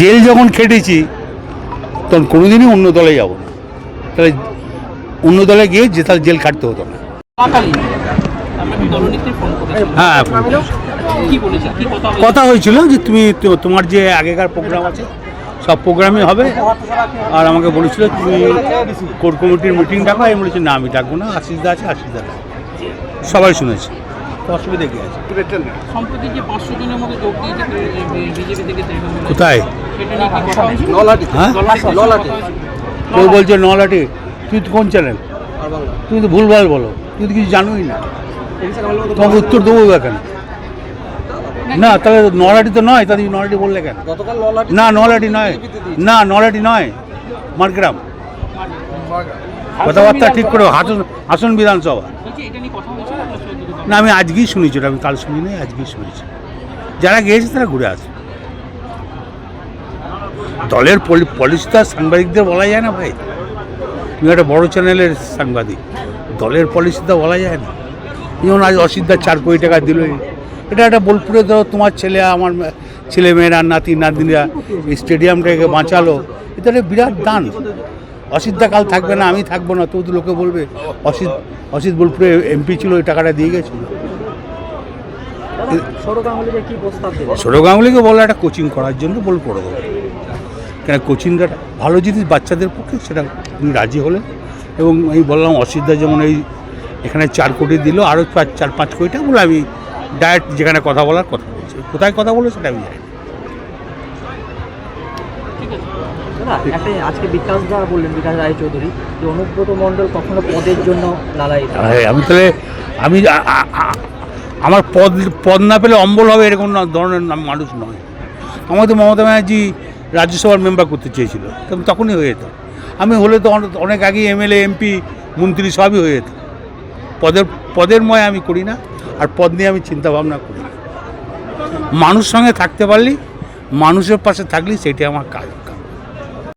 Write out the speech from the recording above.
Jail যখন খেটেছি তখন কোনোদিনই অন্য দলে যাব না। তাহলে অন্য দলে গিয়ে যে তাহলে জেল খাটতে হতো না। হ্যাঁ কথা হয়েছে? হয়েছিল যে তুমি তোমার যে আগেকার প্রোগ্রাম আছে সব প্রোগ্রামই হবে। আর আমাকে বলেছিল তুমি কোর কমিটির মিটিং ডাকো আমি বলেছি না আমি ডাকবো না আশিসদা আছে আশিসদা আছে। সবাই শুনেছে। অসুবিধা কী আছে। সম্প্রতি যে পাঁচশো জনের মধ্যে যোগ দিয়েছে বিজেপি থেকে কোথায়? হয়েছে? হ্যাঁ? নলাটি। কেউ বলছে নলাটি তুই তো কোন চ্যানেল তুমি তো ভুলভাল বলো। তুই তো কিছু জানোই না। তোমাকে উত্তর দেবো কেন? না তাহলে নলাটি তো নয় তাহলে নলাটি বললে কেন? না নলাটি নয়। না নলাটি নয়। মারগ্রাম। কথাবার্তা ঠিক করে হাসন হাসন বিধানসভা। না, আমি আজকেই শুনেছি আমি কাল শুনি নাই আজকেই শুনেছি। যারা গিয়েছে, তারা ঘুরে আসে দলের পলিসি তো আর সাংবাদিকদের বলা যায় না ভাই। তুমি একটা বড় চ্যানেলের সাংবাদিক, দলের পলিসি তো বলা যায় না। যেমন আজ অসিদ্ধার চার কোটি টাকা দিল। এটা একটা বোলপুরে ধরো, তোমার ছেলে, আমার ছেলে মেয়েরা নাতি নাতনিরা এই স্টেডিয়ামটাকে বাঁচালো। এটা একটা বিরাট দান। অসিদ্ধা কাল থাকবে না আমি থাকব না তো লোকে বলবে অসিত অসিত বোলপুরে এমপি ছিল ওই টাকাটা দিয়ে গেছিল। ছোট গাঙ্গুলিকে বলল একটা কোচিং করার জন্য বল দেবো কেন কোচিংটা ভালো জিনিস বাচ্চাদের পক্ষে সেটা উনি রাজি হলেন এবং আমি বললাম অসিদ্ধা যেমন এই এখানে চার কোটি দিল আরও পাঁচ চার পাঁচ কোটি টাকা বলে আমি ডাইরেক্ট যেখানে কথা বলার কথা বলছি। কোথায় কথা বলে সেটা আমি জানি না। একটা আজকে বিকাশ দা বললেন, বিকাশ রায়চৌধুরী যে অনুব্রত মণ্ডল কখনো পদের জন্য আরে, আমি তাহলে, আমি আমার পদ পদ না পেলে অম্বল হবে এরকম ধরনের মানুষ নয়। আমাদের মমতা ব্যানার্জি রাজ্যসভার মেম্বার করতে চেয়েছিল তখন তখনই হয়ে যেত। আমি হলে তো অনেক- আগেই এমএলএ, এমপি, মন্ত্রী সবই হয়ে যেত। পদের পদের ময় আমি করি না, আর পদ নিয়ে আমি চিন্তা ভাবনা করি না। মানুষ সঙ্গে থাকতে পারলি, মানুষের পাশে থাকলি, সেটাই আমার কাজ।